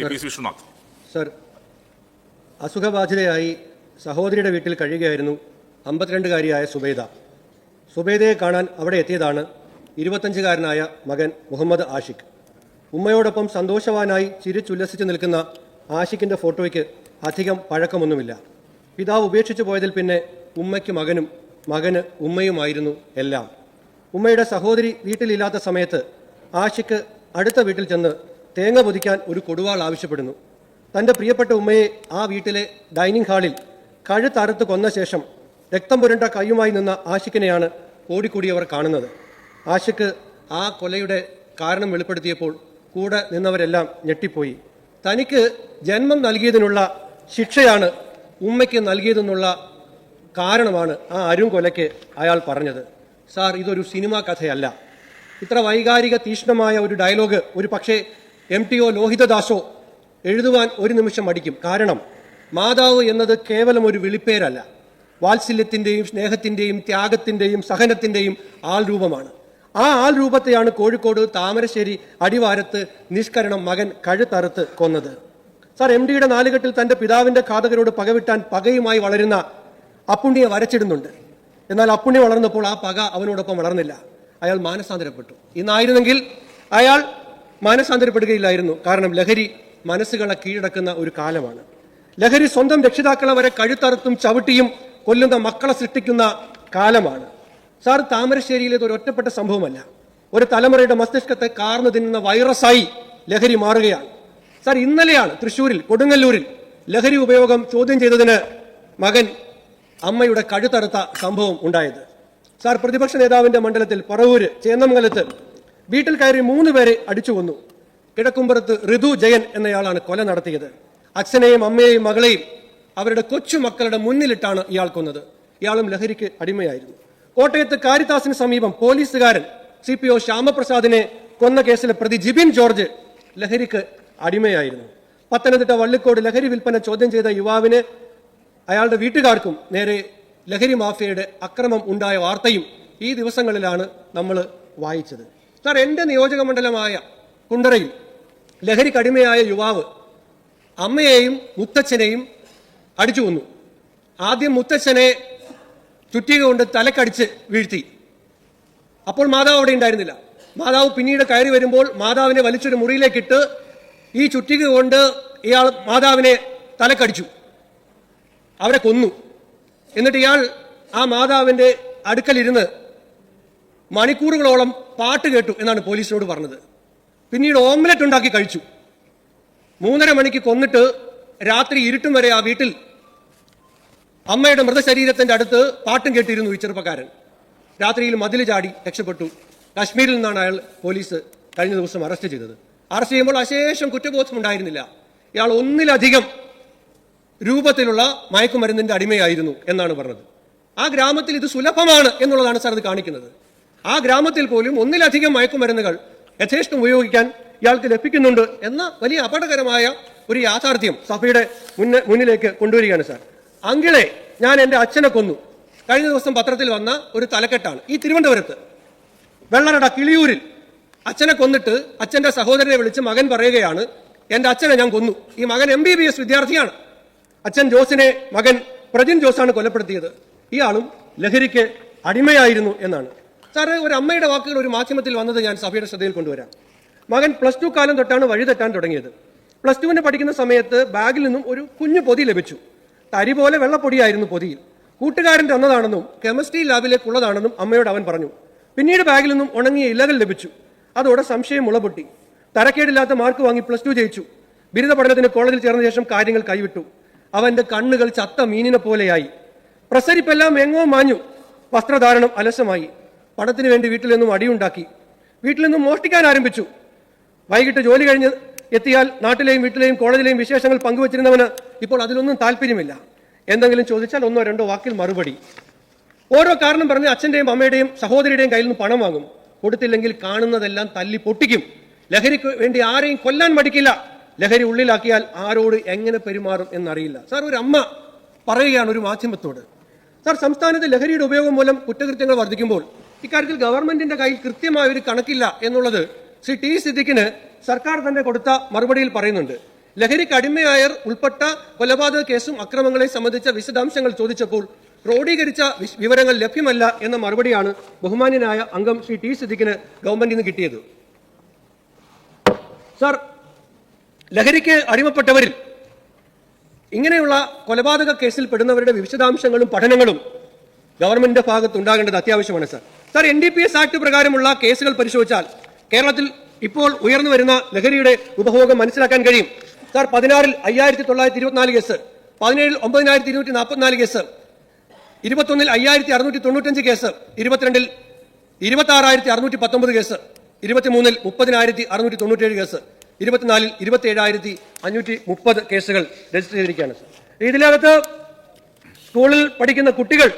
Shri P Viswanath. Sir അസുഖബാധിതയായി സഹോദരിയുടെ വീട്ടിൽ കഴിയുകയായിരുന്നു അമ്പത്തിരണ്ടുകാരിയായ സുബൈദ. സുബൈദയെ കാണാൻ അവിടെ എത്തിയതാണ് ഇരുപത്തഞ്ചുകാരനായ മകൻ മുഹമ്മദ് ആഷിഖ്. ഉമ്മയോടൊപ്പം സന്തോഷവാനായി ചിരിച്ചുല്ലസിച്ച് നിൽക്കുന്ന ആഷിഖിന്റെ ഫോട്ടോയ്ക്ക് അധികം പഴക്കമൊന്നുമില്ല. പിതാവ് ഉപേക്ഷിച്ചു പോയതിൽ പിന്നെ ഉമ്മയ്ക്ക് മകനും മകന് ഉമ്മയുമായിരുന്നു എല്ലാം. ഉമ്മയുടെ സഹോദരി വീട്ടിലില്ലാത്ത സമയത്ത് ആഷിഖ് അടുത്ത വീട്ടിൽ ചെന്ന് തേങ്ങ പൊതിക്കാൻ ഒരു കൊടുവാൾ ആവശ്യപ്പെടുന്നു. തന്റെ പ്രിയപ്പെട്ട ഉമ്മയെ ആ വീട്ടിലെ ഡൈനിങ് ഹാളിൽ കഴുത്തറുത്ത് കൊന്ന ശേഷം രക്തം പുരണ്ട കൈയുമായി നിന്ന ആഷിഖിനെയാണ് ഓടിക്കൂടിയവർ കാണുന്നത്. ആഷിഖ് ആ കൊലയുടെ കാരണം വെളിപ്പെടുത്തിയപ്പോൾ കൂടെ നിന്നവരെല്ലാം ഞെട്ടിപ്പോയി. തനിക്ക് ജന്മം നൽകിയതിനുള്ള ശിക്ഷയാണ് ഉമ്മയ്ക്ക് നൽകിയതെന്നുള്ള കാരണമാണ് ആ അരുൺ കൊലയ്ക്ക് അയാൾ പറഞ്ഞത്. സാർ ഇതൊരു സിനിമാ കഥയല്ല. ഇത്ര വൈകാരിക തീഷ്ണമായ ഒരു ഡയലോഗ് ഒരു പക്ഷേ എം ടി ഒ ലോഹിതദാസോ എഴുതുവാൻ ഒരു നിമിഷം മടിക്കും. കാരണം മാതാവ് എന്നത് കേവലം ഒരു വിളിപ്പേരല്ല. വാത്സല്യത്തിന്റെയും സ്നേഹത്തിന്റെയും ത്യാഗത്തിന്റെയും സഹനത്തിന്റെയും ആൾ രൂപമാണ്. ആ ആൾ രൂപത്തെയാണ് കോഴിക്കോട് താമരശ്ശേരി അടിവാരത്ത് നിഷ്കരണം മകൻ കഴുത്തറുത്ത് കൊന്നത്. സാർ എം ഡിയുടെ നാലുകെട്ടിൽ തന്റെ പിതാവിന്റെ ഘാതകരോട് പകവിട്ടാൻ പകയുമായി വളരുന്ന അപ്പുണ്ണിയെ വരച്ചിടുന്നുണ്ട്. എന്നാൽ അപ്പുണ്ണി വളർന്നപ്പോൾ ആ പക അവനോടൊപ്പം വളർന്നില്ല. അയാൾ മാനസാന്തരപ്പെട്ടു. ഇന്നായിരുന്നെങ്കിൽ അയാൾ മാനസാന്തരപ്പെടുകയില്ലായിരുന്നു. കാരണം ലഹരി മനസ്സുകളെ കീഴടക്കുന്ന ഒരു കാലമാണ്. ലഹരി സ്വന്തം രക്ഷിതാക്കളെ വരെ കഴുത്തറുത്തും ചവിട്ടിയും കൊല്ലുന്ന മക്കളെ സൃഷ്ടിക്കുന്ന കാലമാണ്. സാർ താമരശ്ശേരിയിലേത് ഒരു ഒറ്റപ്പെട്ട സംഭവമല്ല. ഒരു തലമുറയുടെ മസ്തിഷ്കത്തെ കാർന്നു തിന്നുന്ന വൈറസായി ലഹരി മാറുകയാണ്. സാർ ഇന്നലെയാണ് തൃശൂരിൽ കൊടുങ്ങല്ലൂരിൽ ലഹരി ഉപയോഗം ചോദ്യം ചെയ്തതിന് മകൻ അമ്മയുടെ കഴുത്തറുത്ത സംഭവം ഉണ്ടായത്. സാർ പ്രതിപക്ഷ നേതാവിന്റെ മണ്ഡലത്തിൽ പറവൂര് ചേന്നമംഗലത്ത് വീട്ടിൽ കയറി മൂന്ന് പേരെ അടിച്ചു കൊന്നു. കിഴക്കുംപുറത്ത് ഋതു ജയൻ എന്നയാളാണ് കൊല നടത്തിയത്. അച്ഛനെയും അമ്മയെയും മകളെയും അവരുടെ കൊച്ചു മക്കളുടെ മുന്നിലിട്ടാണ് ഇയാൾ കൊന്നത്. ഇയാളും ലഹരിക്ക് അടിമയായിരുന്നു. കോട്ടയത്ത് കാരിത്താസിന് സമീപം പോലീസുകാരൻ സി പി ഒ ശ്യാമപ്രസാദിനെ കൊന്ന കേസിലെ പ്രതി ജിബിൻ ജോർജ് ലഹരിക്ക് അടിമയായിരുന്നു. പത്തനംതിട്ട വള്ളിക്കോട് ലഹരി വിൽപ്പന ചോദ്യം ചെയ്ത യുവാവിന് അയാളുടെ വീട്ടുകാർക്കും നേരെ ലഹരി മാഫിയയുടെ അക്രമം ഉണ്ടായ വാർത്തയും ഈ ദിവസങ്ങളിലാണ് നമ്മൾ വായിച്ചത്. സാർ എന്റെ നിയോജക മണ്ഡലമായ കുണ്ടറയിൽ ലഹരിക്കടിമയായ യുവാവ് അമ്മയെയും മുത്തച്ഛനെയും അടിച്ചു കൊന്നു. ആദ്യം മുത്തച്ഛനെ ചുറ്റിക കൊണ്ട് തലക്കടിച്ച് വീഴ്ത്തി. അപ്പോൾ മാതാവ് അവിടെ ഉണ്ടായിരുന്നില്ല. മാതാവ് പിന്നീട് കയറി വരുമ്പോൾ മാതാവിനെ വലിച്ചൊരു മുറിയിലേക്കിട്ട് ഈ ചുറ്റിക കൊണ്ട് ഇയാൾ മാതാവിനെ തലക്കടിച്ചു. അവരെ കൊന്നു. എന്നിട്ട് ഇയാൾ ആ മാതാവിന്റെ അടുക്കലിരുന്ന് മണിക്കൂറുകളോളം പാട്ട് കേട്ടു എന്നാണ് പോലീസിനോട് പറഞ്ഞത്. പിന്നീട് ഓംലെറ്റ് ഉണ്ടാക്കി കഴിച്ചു. മൂന്നര മണിക്ക് കൊന്നിട്ട് രാത്രി ഇരുട്ടും വരെ ആ വീട്ടിൽ അമ്മയുടെ മൃതശരീരത്തിന്റെ അടുത്ത് പാട്ടും കേട്ടിരുന്നു ഈ ചെറുപ്പക്കാരൻ. രാത്രിയിൽ മതിൽ ചാടി രക്ഷപ്പെട്ടു. കാശ്മീരിൽ നിന്നാണ് അയാൾ പോലീസ് കഴിഞ്ഞ ദിവസം അറസ്റ്റ് ചെയ്തത്. അറസ്റ്റ് ചെയ്യുമ്പോൾ അശേഷം കുറ്റബോധം ഉണ്ടായിരുന്നില്ല. ഇയാൾ ഒന്നിലധികം രൂപത്തിലുള്ള മയക്കുമരുന്നിന്റെ അടിമയായിരുന്നു എന്നാണ് പറഞ്ഞത്. ആ ഗ്രാമത്തിൽ ഇത് സുലഭമാണ് എന്നുള്ളതാണ് സാർ ഇത് കാണിക്കുന്നത്. ആ ഗ്രാമത്തിൽ പോലും ഒന്നിലധികം മയക്കുമരുന്നുകൾ യഥേഷ്ടം ഉപയോഗിക്കാൻ ഇയാൾക്ക് ലഭിക്കുന്നുണ്ട് എന്ന വലിയ അപകടകരമായ ഒരു യാഥാർത്ഥ്യം സഭയുടെ മുന്ന മുന്നിലേക്ക് കൊണ്ടുവരികയാണ് സാർ. അങ്കിളെ ഞാൻ എന്റെ അച്ഛനെ കൊന്നു. കഴിഞ്ഞ ദിവസം പത്രത്തിൽ വന്ന ഒരു തലക്കെട്ടാണ്. ഈ തിരുവനന്തപുരത്ത് വെള്ളറട കിളിയൂരിൽ അച്ഛനെ കൊന്നിട്ട് അച്ഛന്റെ സഹോദരനെ വിളിച്ച് മകൻ പറയുകയാണ് എന്റെ അച്ഛനെ ഞാൻ കൊന്നു. ഈ മകൻ എം ബി ബി എസ് വിദ്യാർത്ഥിയാണ്. അച്ഛൻ ജോസിനെ മകൻ പ്രജിൻ ജോസാണ് കൊലപ്പെടുത്തിയത്. ഇയാളും ലഹരിക്ക് അടിമയായിരുന്നു എന്നാണ്. സാറ് ഒരു അമ്മയുടെ വാക്കുകൾ ഒരു മാധ്യമത്തിൽ വന്നത് ഞാൻ സഭയുടെ ശ്രദ്ധയിൽ കൊണ്ടുവരാം. മകൻ പ്ലസ് ടു കാലം തൊട്ടാണ് വഴി തെറ്റാൻ തുടങ്ങിയത്. പ്ലസ് ടുവിന് പഠിക്കുന്ന സമയത്ത് ബാഗിൽ നിന്നും ഒരു കുഞ്ഞു പൊതി ലഭിച്ചു. തരി പോലെ വെള്ളപ്പൊടിയായിരുന്നു പൊതിയിൽ. കൂട്ടുകാരൻ തന്നതാണെന്നും കെമിസ്ട്രി ലാബിലേക്കുള്ളതാണെന്നും അമ്മയോട് അവൻ പറഞ്ഞു. പിന്നീട് ബാഗിൽ നിന്നും ഉണങ്ങിയ ഇലകൾ ലഭിച്ചു. അതോടെ സംശയം മുളപൊട്ടി. തരക്കേടില്ലാത്ത മാർക്ക് വാങ്ങി പ്ലസ് ടു ജയിച്ചു. ബിരുദ പഠനത്തിന് കോളേജിൽ ചേർന്ന ശേഷം കാര്യങ്ങൾ കൈവിട്ടു. അവന്റെ കണ്ണുകൾ ചത്ത മീനിനെ പോലെയായി. പ്രസരിപ്പെല്ലാം എങ്ങോ മാഞ്ഞു. വസ്ത്രധാരണം അലസമായി. പണത്തിന് വേണ്ടി വീട്ടിൽ നിന്നും അടിയുണ്ടാക്കി. വീട്ടിൽ നിന്നും മോഷ്ടിക്കാൻ ആരംഭിച്ചു. വൈകിട്ട് ജോലി കഴിഞ്ഞ് എത്തിയാൽ നാട്ടിലെയും വീട്ടിലെയും കോളേജിലെയും വിശേഷങ്ങൾ പങ്കുവച്ചിരുന്നവന് ഇപ്പോൾ അതിലൊന്നും താല്പര്യമില്ല. എന്തെങ്കിലും ചോദിച്ചാൽ ഒന്നോ രണ്ടോ വാക്കിൽ മറുപടി. ഓരോ കാരണം പറഞ്ഞ് അച്ഛന്റെയും അമ്മയുടെയും സഹോദരിയുടെയും കയ്യിൽ നിന്ന് പണം വാങ്ങും. കൊടുത്തില്ലെങ്കിൽ കാണുന്നതെല്ലാം തല്ലി പൊട്ടിക്കും. ലഹരിക്ക് വേണ്ടി ആരെയും കൊല്ലാൻ മടിക്കില്ല. ലഹരി ഉള്ളിലാക്കിയാൽ ആരോട് എങ്ങനെ പെരുമാറും എന്നറിയില്ല. സാർ ഒരു അമ്മ പറയുകയാണ് ഒരു മാധ്യമത്തോട്. സാർ സംസ്ഥാനത്ത് ലഹരിയുടെ ഉപയോഗം മൂലം കുറ്റകൃത്യങ്ങൾ വർദ്ധിക്കുമ്പോൾ ഇക്കാര്യത്തിൽ ഗവൺമെന്റിന്റെ കയ്യിൽ കൃത്യമായ ഒരു കണക്കില്ല എന്നുള്ളത് ശ്രീ ടി സിദ്ദിഖിന് സർക്കാർ തന്നെ കൊടുത്ത മറുപടിയിൽ പറയുന്നുണ്ട്. ലഹരിക്ക് അടിമയായർ ഉൾപ്പെട്ട കൊലപാതക കേസും അക്രമങ്ങളെ സംബന്ധിച്ച വിശദാംശങ്ങൾ ചോദിച്ചപ്പോൾ ക്രോഡീകരിച്ച വിവരങ്ങൾ ലഭ്യമല്ല എന്ന മറുപടിയാണ് ബഹുമാന്യനായ അംഗം ശ്രീ ടി സിദ്ദിഖിന് ഗവൺമെന്റിൽ നിന്ന് കിട്ടിയത്. സാർ ലഹരിക്ക് അടിമപ്പെട്ടവരിൽ ഇങ്ങനെയുള്ള കൊലപാതക കേസിൽ പെടുന്നവരുടെ വിശദാംശങ്ങളും പഠനങ്ങളും ഗവൺമെന്റിന്റെ ഭാഗത്ത് ഉണ്ടാകേണ്ടത് അത്യാവശ്യമാണ് sir. Sir N D P S act പ്രകാരമുള്ള കേസുകൾ പരിശോധിച്ചാൽ കേരളത്തിൽ ഇപ്പോൾ ഉയർന്നു വരുന്ന ലഹരിയുടെ ഉപഭോഗം മനസ്സിലാക്കാൻ കഴിയും. സാർ പതിനാറിൽ അയ്യായിരത്തി തൊള്ളായിരത്തി ഇരുപത്തിനാല് കേസ് പതിനേഴിൽ ഒമ്പതിനായിരത്തി ഇരുന്നൂറ്റി നാൽപ്പത്തിനാല് കേസ് ഇരുപത്തൊന്നിൽ അയ്യായിരത്തി അറുന്നൂറ്റി തൊണ്ണൂറ്റഞ്ച് കേസ് ഇരുപത്തിരണ്ടിൽ ഇരുപത്തി ആറായിരത്തി അറുന്നൂറ്റി പത്തൊമ്പത് കേസ് ഇരുപത്തിമൂന്നിൽ മുപ്പതിനായിരത്തി അറുന്നൂറ്റി തൊണ്ണൂറ്റേഴ് കേസ് ഇരുപത്തിനാലിൽ ഇരുപത്തി ഏഴായിരത്തി അഞ്ഞൂറ്റി മുപ്പത് കേസുകൾ രജിസ്റ്റർ ചെയ്തിരിക്കുകയാണ് ഇതിനകത്ത് സ്കൂളിൽ പഠിക്കുന്ന കുട്ടികൾ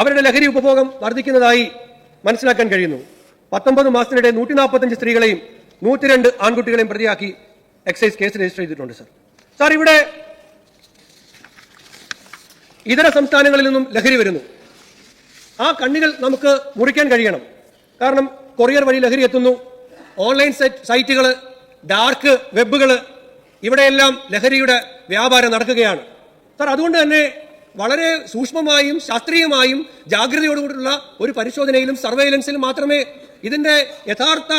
അവരുടെ ലഹരി ഉപഭോഗം വർദ്ധിക്കുന്നതായി മനസ്സിലാക്കാൻ കഴിയുന്നു. പത്തൊമ്പത് മാസത്തിനിടെ നൂറ്റി നാൽപ്പത്തഞ്ച് സ്ത്രീകളെയും നൂറ്റിരണ്ട് ആൺകുട്ടികളെയും പ്രതിയാക്കി എക്സൈസ് കേസ് രജിസ്റ്റർ ചെയ്തിട്ടുണ്ട് സർ. സാർ ഇവിടെ ഇതര സംസ്ഥാനങ്ങളിൽ നിന്നും ലഹരി വരുന്നു. ആ കണ്ണികൾ നമുക്ക് മുറിക്കാൻ കഴിയണം. കാരണം കൊറിയർ വഴി ലഹരി എത്തുന്നു. ഓൺലൈൻ സൈറ്റുകൾ ഡാർക്ക് വെബുകൾ ഇവിടെയെല്ലാം ലഹരിയുടെ വ്യാപാരം നടക്കുകയാണ്. സാർ അതുകൊണ്ട് തന്നെ വളരെ സൂക്ഷ്മമായും ശാസ്ത്രീയമായും ജാഗ്രതയോടുകൂടിയുള്ള ഒരു പരിശോധനയിലും സർവൈലൻസിലും മാത്രമേ ഇതിന്റെ യഥാർത്ഥ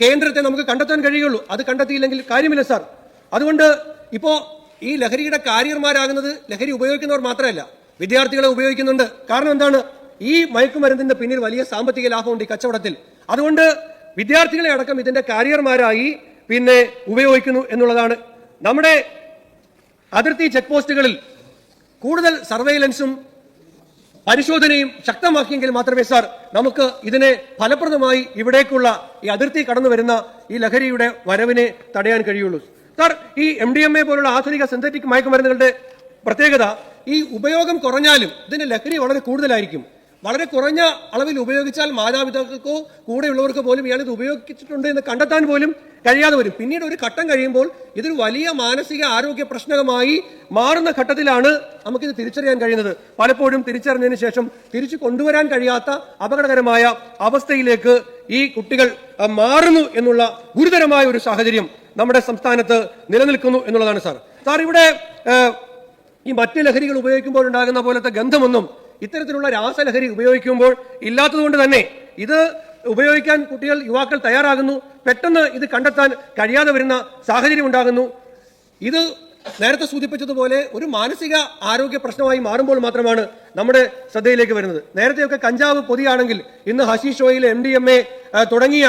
കേന്ദ്രത്തെ നമുക്ക് കണ്ടെത്താൻ കഴിയുള്ളൂ അത് കണ്ടെത്തിയില്ലെങ്കിൽ കാര്യമില്ല സാർ. അതുകൊണ്ട് ഇപ്പോ ഈ ലഹരിയുടെ കാരിയർമാരാകുന്നത് ലഹരി ഉപയോഗിക്കുന്നവർ മാത്രമല്ല വിദ്യാർത്ഥികളെ ഉപയോഗിക്കുന്നുണ്ട്. കാരണം എന്താണ്? ഈ മയക്കുമരുന്നിന്റെ പിന്നിൽ വലിയ സാമ്പത്തിക ലാഭമുണ്ട് ഈ കച്ചവടത്തിൽ. അതുകൊണ്ട് വിദ്യാർത്ഥികളെ അടക്കം ഇതിന്റെ കാരിയർമാരായി പിന്നെ ഉപയോഗിക്കുന്നു എന്നുള്ളതാണ്. നമ്മുടെ അതിർത്തി ചെക്ക് പോസ്റ്റുകളിൽ കൂടുതൽ സർവൈലൻസും പരിശോധനയും ശക്തമാക്കിയെങ്കിൽ മാത്രമേ സാർ നമുക്ക് ഇതിനെ ഫലപ്രദമായി ഇവിടേക്കുള്ള ഈ അതിർത്തി കടന്നു വരുന്ന ഈ ലഹരിയുടെ വരവിനെ തടയാൻ കഴിയുള്ളൂ. സാർ ഈ എം ഡി എം എ പോലുള്ള ആധുനിക സിന്തറ്റിക് മയക്കുമരുന്നുകളുടെ പ്രത്യേകത ഈ ഉപയോഗം കുറഞ്ഞാലും ഇതിന്റെ ലഹരി വളരെ കൂടുതലായിരിക്കും. വളരെ കുറഞ്ഞ അളവിൽ ഉപയോഗിച്ചാൽ മാതാപിതാക്കൾക്കോ കൂടെയുള്ളവർക്കോ പോലും ഇയാൾ ഇത് ഉപയോഗിച്ചിട്ടുണ്ട് എന്ന് കണ്ടെത്താൻ പോലും കഴിയാതെ വരും. പിന്നീട് ഒരു ഘട്ടം കഴിയുമ്പോൾ ഇതൊരു വലിയ മാനസിക ആരോഗ്യ പ്രശ്നമായി മാറുന്ന ഘട്ടത്തിലാണ് നമുക്കിത് തിരിച്ചറിയാൻ കഴിയുന്നത്. പലപ്പോഴും തിരിച്ചറിഞ്ഞതിന് ശേഷം തിരിച്ചു കൊണ്ടുവരാൻ കഴിയാത്ത അപകടകരമായ അവസ്ഥയിലേക്ക് ഈ കുട്ടികൾ മാറുന്നു എന്നുള്ള ഗുരുതരമായ ഒരു സാഹചര്യം നമ്മുടെ സംസ്ഥാനത്ത് നിലനിൽക്കുന്നു എന്നുള്ളതാണ് സാർ. സാർ ഇവിടെ ഈ മറ്റ് ലഹരികൾ ഉപയോഗിക്കുമ്പോൾ ഉണ്ടാകുന്ന പോലത്തെ ഗന്ധമൊന്നും ഇത്തരത്തിലുള്ള രാസലഹരി ഉപയോഗിക്കുമ്പോൾ ഇല്ലാത്തതുകൊണ്ട് തന്നെ ഇത് ഉപയോഗിക്കാൻ കുട്ടികൾ യുവാക്കൾ തയ്യാറാകുന്നു. പെട്ടെന്ന് ഇത് കണ്ടെത്താൻ കഴിയാതെ വരുന്ന സാഹചര്യം ഉണ്ടാകുന്നു. ഇത് നേരത്തെ സൂചിപ്പിച്ചതുപോലെ ഒരു മാനസിക ആരോഗ്യ പ്രശ്നമായി മാറുമ്പോൾ മാത്രമാണ് നമ്മുടെ ശ്രദ്ധയിലേക്ക് വരുന്നത്. നേരത്തെയൊക്കെ കഞ്ചാവ് പൊതിയാണെങ്കിൽ ഇന്ന് hashish oil M D M A തുടങ്ങിയ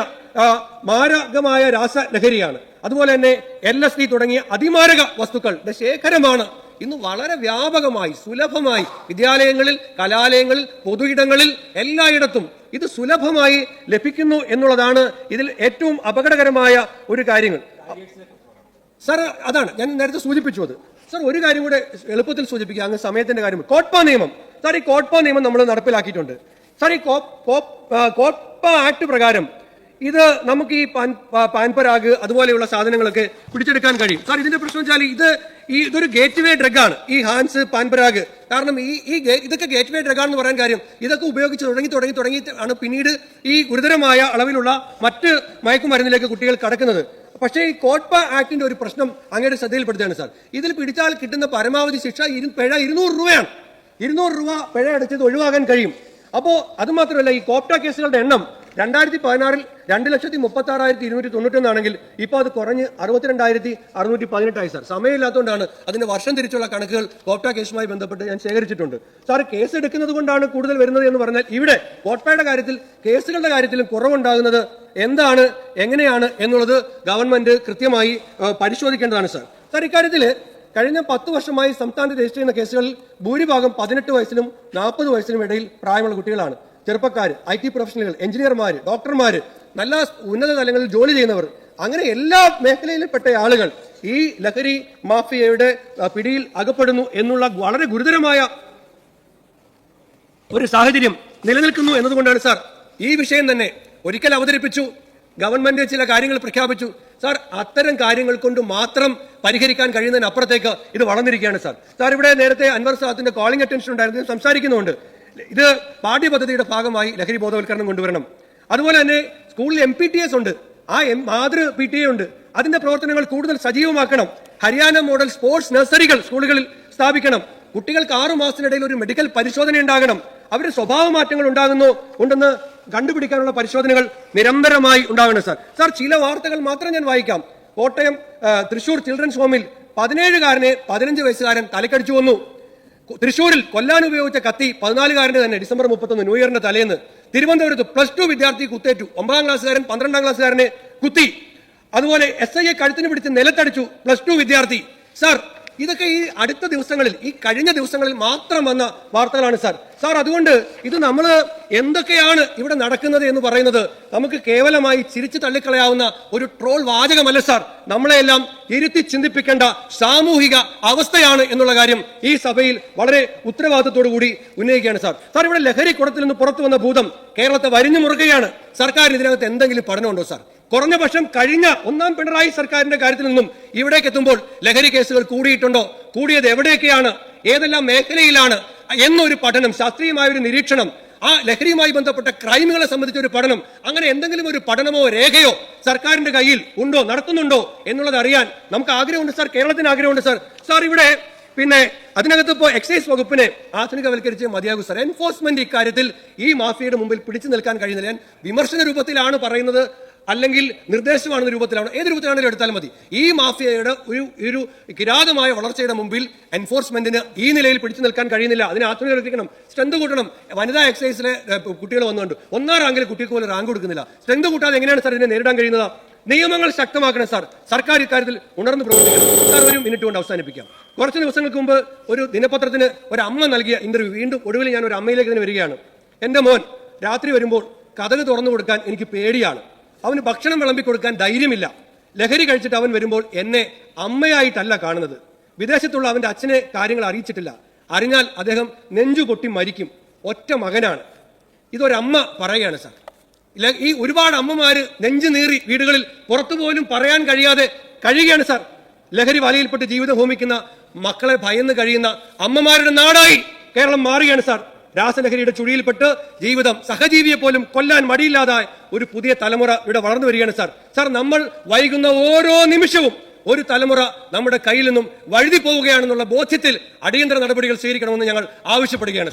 മാരകമായ രാസലഹരിയാണ്. അതുപോലെ തന്നെ എൽ എസ് ഡി തുടങ്ങിയ അതിമാരക വസ്തുക്കളുടെ ശേഖരമാണ്. ഇന്ന് വളരെ വ്യാപകമായി സുലഭമായി വിദ്യാലയങ്ങളിൽ കലാലയങ്ങളിൽ പൊതുയിടങ്ങളിൽ എല്ലായിടത്തും ഇത് സുലഭമായി ലഭിക്കുന്നു എന്നുള്ളതാണ് ഇതിൽ ഏറ്റവും അപകടകരമായ ഒരു കാര്യങ്ങൾ. സാർ അതാണ്. ഞാൻ നേരത്തെ സൂചിപ്പിച്ചു അത്. സാർ ഒരു കാര്യം കൂടെ എളുപ്പത്തിൽ സൂചിപ്പിക്കുക അങ്ങ് സമയത്തിന്റെ കാര്യം. കോട്ട്പ നിയമം. സാർ ഈ കോട്ട്പ നിയമം നമ്മൾ നടപ്പിലാക്കിയിട്ടുണ്ട്. സാർ ഈ കോ- കോ- കോട്ട്പ ആക്ട് പ്രകാരം ഇത് നമുക്ക് ഈ പാൻ പാൻപരാഗ് അതുപോലെയുള്ള സാധനങ്ങളൊക്കെ പിടിച്ചെടുക്കാൻ കഴിയും. സാർ ഇതിന്റെ പ്രശ്നം വെച്ചാൽ ഇത് ഈ ഇതൊരു ഗേറ്റ് വേ ഡ്രഗാണ് ഈ ഹാൻസ് പാൻപരാഗ്. കാരണം ഈ ഈ ഇതൊക്കെ ഗേറ്റ് വേ ഡ്രഗാണെന്ന് പറയാൻ കാര്യം ഇതൊക്കെ ഉപയോഗിച്ച് തുടങ്ങി തുടങ്ങി തുടങ്ങി ആണ് പിന്നീട് ഈ ഗുരുതരമായ അളവിലുള്ള മറ്റ് മയക്കുമരുന്നിലേക്ക് കുട്ടികൾ കടക്കുന്നത്. പക്ഷേ ഈ കോട്ട്പ ആക്ടിന്റെ ഒരു പ്രശ്നം അങ്ങയുടെ ശ്രദ്ധയിൽപ്പെടുത്തുകയാണ് സാർ. ഇതിൽ പിടിച്ചാൽ കിട്ടുന്ന പരമാവധി ശിക്ഷ പിഴ ഇരുന്നൂറ് രൂപയാണ്. ഇരുന്നൂറ് രൂപ പിഴ അടച്ചത് ഒഴിവാക്കാൻ കഴിയും. അപ്പോൾ അത് മാത്രമല്ല ഈ കോപ്റ്റ കേസുകളുടെ എണ്ണം രണ്ടായിരത്തി പതിനാറിൽ രണ്ട് ലക്ഷത്തി മുപ്പത്തി ആറായിരത്തി ഇരുന്നൂറ്റി തൊണ്ണൂറ്റൊന്നാണെങ്കിൽ ഇപ്പോൾ അത് കുറഞ്ഞ് അറുപത്തിരണ്ടായിരത്തി അറുന്നൂറ്റി പതിനെട്ടായി സാർ സമയമില്ലാത്തതുകൊണ്ടാണ് അതിന്റെ വർഷം തിരിച്ചുള്ള കണക്കുകൾ കോപ്റ്റ കേസുമായി ബന്ധപ്പെട്ട് ഞാൻ ശേഖരിച്ചിട്ടുണ്ട്. സാർ കേസ് എടുക്കുന്നത് കൊണ്ടാണ് കൂടുതൽ വരുന്നത് എന്ന് പറഞ്ഞാൽ ഇവിടെ കോട്ടയുടെ കാര്യത്തിൽ കേസുകളുടെ കാര്യത്തിലും കുറവുണ്ടാകുന്നത് എന്താണ് എങ്ങനെയാണ് എന്നുള്ളത് ഗവൺമെന്റ് കൃത്യമായി പരിശോധിക്കേണ്ടതാണ് സാർ സാർ ഇക്കാര്യത്തിൽ കഴിഞ്ഞ പത്ത് വർഷമായി സംസ്ഥാനത്ത് രജിസ്റ്റർ ചെയ്യുന്ന കേസുകളിൽ ഭൂരിഭാഗം പതിനെട്ട് വയസ്സിലും നാൽപ്പത് വയസ്സിനും ഇടയിൽ പ്രായമുള്ള കുട്ടികളാണ്. ചെറുപ്പക്കാർ ഐ ടി പ്രൊഫഷണലുകൾ എഞ്ചിനീയർമാർ ഡോക്ടർമാർ നല്ല ഉന്നത തലങ്ങളിൽ ജോലി ചെയ്യുന്നവർ അങ്ങനെ എല്ലാ മേഖലയിൽപ്പെട്ട ആളുകൾ ഈ ലഹരി മാഫിയയുടെ പിടിയിൽ അകപ്പെടുന്നു എന്നുള്ള വളരെ ഗുരുതരമായ ഒരു സാഹചര്യം നിലനിൽക്കുന്നു എന്നതുകൊണ്ടാണ് സാർ. ഈ വിഷയം തന്നെ ഒരിക്കൽ അവതരിപ്പിച്ചു ഗവൺമെന്റ് ചില കാര്യങ്ങൾ പ്രഖ്യാപിച്ചു. സാർ അത്തരം കാര്യങ്ങൾ കൊണ്ട് മാത്രം പരിഹരിക്കാൻ കഴിയുന്നതിനപ്പുറത്തേക്ക് ഇത് വളർന്നിരിക്കുകയാണ് സാർ. സാർ ഇവിടെ നേരത്തെ അൻവർ സാദത്തിന്റെ കോളിംഗ് അറ്റൻഷൻ ഉണ്ടായിരുന്നു സംസാരിക്കുന്നുണ്ട് ഇത് പാഠ്യപദ്ധതിയുടെ ഭാഗമായി ലഹരി ബോധവൽക്കരണം കൊണ്ടുവരണം. അതുപോലെ തന്നെ സ്കൂളിൽ എം പി ടി എസ് ഉണ്ട്. ആ എം മാതൃ പി ടി എ ഉണ്ട്. അതിന്റെ പ്രവർത്തനങ്ങൾ കൂടുതൽ സജീവമാക്കണം. ഹരിയാന മോഡൽ സ്പോർട്സ് നഴ്സറികൾ സ്കൂളുകളിൽ സ്ഥാപിക്കണം. കുട്ടികൾക്ക് ആറു മാസത്തിനിടയിൽ ഒരു മെഡിക്കൽ പരിശോധന ഉണ്ടാകണം. അവരുടെ സ്വഭാവ മാറ്റങ്ങൾ ഉണ്ടാകുന്നു. ഉണ്ടെന്ന് കണ്ടുപിടിക്കാനുള്ള പരിശോധനകൾ നിരന്തരമായി ഉണ്ടാകണം സാർ. സാർ ചില വാർത്തകൾ മാത്രം ഞാൻ വായിക്കാം. കോട്ടയം തൃശൂർ ചിൽഡ്രൻസ് ഹോമിൽ പതിനേഴുകാരനെ പതിനഞ്ച് വയസ്സുകാരൻ തലക്കടിച്ചു വന്നു തൃശൂരിൽ കൊല്ലാൻ ഉപയോഗിച്ച കത്തി പതിനാലുകാരന്റെ തന്നെ ഡിസംബർ മുപ്പത്തൊന്ന് ന്യൂ ഇയറിന്റെ തലേന്ന് തിരുവനന്തപുരത്ത് പ്ലസ് ടു വിദ്യാർത്ഥി കുത്തേറ്റു. ഒമ്പതാം ക്ലാസ്സുകാരൻ പന്ത്രണ്ടാം ക്ലാസ്സുകാരനെ കുത്തി. അതുപോലെ എസ് ഐയെ കഴുത്തിന് പിടിച്ച് നിലത്തടിച്ചു പ്ലസ് ടു വിദ്യാർത്ഥി. സാർ ഇതൊക്കെ ഈ അടുത്ത ദിവസങ്ങളിൽ ഈ കഴിഞ്ഞ ദിവസങ്ങളിൽ മാത്രം വന്ന വാർത്തകളാണ് സാർ. സാർ അതുകൊണ്ട് ഇത് നമ്മൾ എന്തൊക്കെയാണ് ഇവിടെ നടക്കുന്നത് എന്ന് പറയുന്നത് നമുക്ക് കേവലമായി ചിരിച്ചു തള്ളിക്കളയാവുന്ന ഒരു ട്രോൾ വാചകമല്ല സാർ. നമ്മളെല്ലാം ഇരുത്തി ചിന്തിപ്പിക്കേണ്ട സാമൂഹിക അവസ്ഥയാണ് എന്നുള്ള കാര്യം ഈ സഭയിൽ വളരെ ഉത്തരവാദിത്തത്തോടു കൂടി ഉന്നയിക്കുകയാണ് സാർ. സാർ ഇവിടെ ലഹരി കുടത്തിൽ നിന്ന് പുറത്തു വന്ന ഭൂതം കേരളത്തെ വരിഞ്ഞു മുറുകയാണ്. സർക്കാരിന് ഇതിനകത്ത് എന്തെങ്കിലും പഠനമുണ്ടോ സാർ? കുറഞ്ഞ പക്ഷം കഴിഞ്ഞ ഒന്നാം പിണറായി സർക്കാരിന്റെ കാര്യത്തിൽ നിന്നും ഇവിടേക്ക് എത്തുമ്പോൾ ലഹരി കേസുകൾ കൂടിയിട്ടുണ്ടോ? കൂടിയത് എവിടെയൊക്കെയാണ്? ഏതെല്ലാം മേഖലയിലാണ്? എന്നൊരു പഠനം ശാസ്ത്രീയമായ ഒരു നിരീക്ഷണം ആ ലഹരിയുമായി ബന്ധപ്പെട്ട ക്രൈമുകളെ സംബന്ധിച്ച ഒരു പഠനം അങ്ങനെ എന്തെങ്കിലും ഒരു പഠനമോ രേഖയോ സർക്കാരിന്റെ കയ്യിൽ ഉണ്ടോ? നടത്തുന്നുണ്ടോ? എന്നുള്ളത് അറിയാൻ നമുക്ക് ആഗ്രഹമുണ്ട് സാർ കേരളത്തിന് ആഗ്രഹമുണ്ട് സാർ. സാർ ഇവിടെ പിന്നെ അതിനകത്ത് ഇപ്പോൾ എക്സൈസ് വകുപ്പിനെ ആധുനികവൽക്കരിച്ച് മതിയാകും സാർ. എൻഫോഴ്സ്മെന്റ് ഇക്കാര്യത്തിൽ ഈ മാഫിയയുടെ മുമ്പിൽ പിടിച്ചു നിൽക്കാൻ കഴിയുന്നില്ല. ഞാൻ വിമർശന രൂപത്തിലാണ് പറയുന്നത്. അല്ലെങ്കിൽ നിർദ്ദേശമാണെന്ന രൂപത്തിലാണ്. ഏത് രൂപത്തിലാണെങ്കിലും എടുത്താൽ മതി. ഈ മാഫിയയുടെ ഒരു ഒരു കിരാതമായ വളർച്ചയുടെ മുമ്പിൽ എൻഫോഴ്സ്മെന്റിന് ഈ നിലയിൽ പിടിച്ചു നിൽക്കാൻ കഴിയുന്നില്ല. അതിനെ ആത്മനിർഭരിക്കണം സ്ട്രെങ്ത് കൂട്ടണം. വനിതാ എക്സൈസിലെ കുട്ടികൾ വന്നുകൊണ്ട് ഒന്നാം റാങ്കിൽ കുട്ടികൾക്ക് പോലും റാങ്ക് കൊടുക്കുന്നില്ല. സ്ട്രെങ്ത് കൂട്ടാതെ എങ്ങനെയാണ് സാർ ഇതിനെ നേരിടാൻ കഴിയുന്നത്? നിയമങ്ങൾ ശക്തമാക്കണം സാർ. സർക്കാർ ഇക്കാര്യത്തിൽ ഉണർന്നു പ്രവർത്തിക്കണം. സാർ ഒരു മിനിറ്റ് കൊണ്ട് അവസാനിപ്പിക്കാം. കുറച്ച് ദിവസങ്ങൾക്ക് മുമ്പ് ഒരു ദിനപത്രത്തിന് ഒരു അമ്മ നൽകിയ ഇന്റർവ്യൂ. വീണ്ടും ഒടുവിൽ ഞാൻ ഒരു അമ്മയിലേക്ക് തന്നെ വരികയാണ്. എന്റെ മോൻ രാത്രി വരുമ്പോൾ കഥക് തുറന്നു കൊടുക്കാൻ എനിക്ക് പേടിയാണ്. അവന് ഭക്ഷണം വിളമ്പി കൊടുക്കാൻ ധൈര്യമില്ല. ലഹരി കഴിച്ചിട്ട് അവൻ വരുമ്പോൾ എന്നെ അമ്മയായിട്ടല്ല കാണുന്നത്. വിദേശത്തുള്ള അവന്റെ അച്ഛനെ കാര്യങ്ങൾ അറിയിച്ചിട്ടില്ല. അറിഞ്ഞാൽ അദ്ദേഹം നെഞ്ചു പൊട്ടി മരിക്കും. ഒറ്റ മകനാണ്. ഇതൊരമ്മ പറയുകയാണ് സാർ. ഈ ഒരുപാട് അമ്മമാര് നെഞ്ചു നീറി വീടുകളിൽ പുറത്തുപോലും പറയാൻ കഴിയാതെ കഴിയുകയാണ് സാർ. ലഹരി വലയിൽപ്പെട്ട് ജീവിതം ഹോമിക്കുന്ന മക്കളെ ഭയന്ന് കഴിയുന്ന അമ്മമാരുടെ നാടായി കേരളം മാറുകയാണ് സാർ. രാസലഹരിയുടെ ചുഴിയിൽപ്പെട്ട് ജീവിതം സഹജീവിയെ പോലും കൊല്ലാൻ മടിയില്ലാതായ ഒരു പുതിയ തലമുറ ഇവിടെ വളർന്നു വരികയാണ് സാർ സാർ നമ്മൾ വൈകുന്ന ഓരോ നിമിഷവും ഒരു തലമുറ നമ്മുടെ കയ്യിൽ നിന്നും വഴുതി പോവുകയാണെന്നുള്ള ബോധ്യത്തിൽ അടിയന്തര നടപടികൾ സ്വീകരിക്കണമെന്ന് ഞങ്ങൾ ആവശ്യപ്പെടുകയാണ്.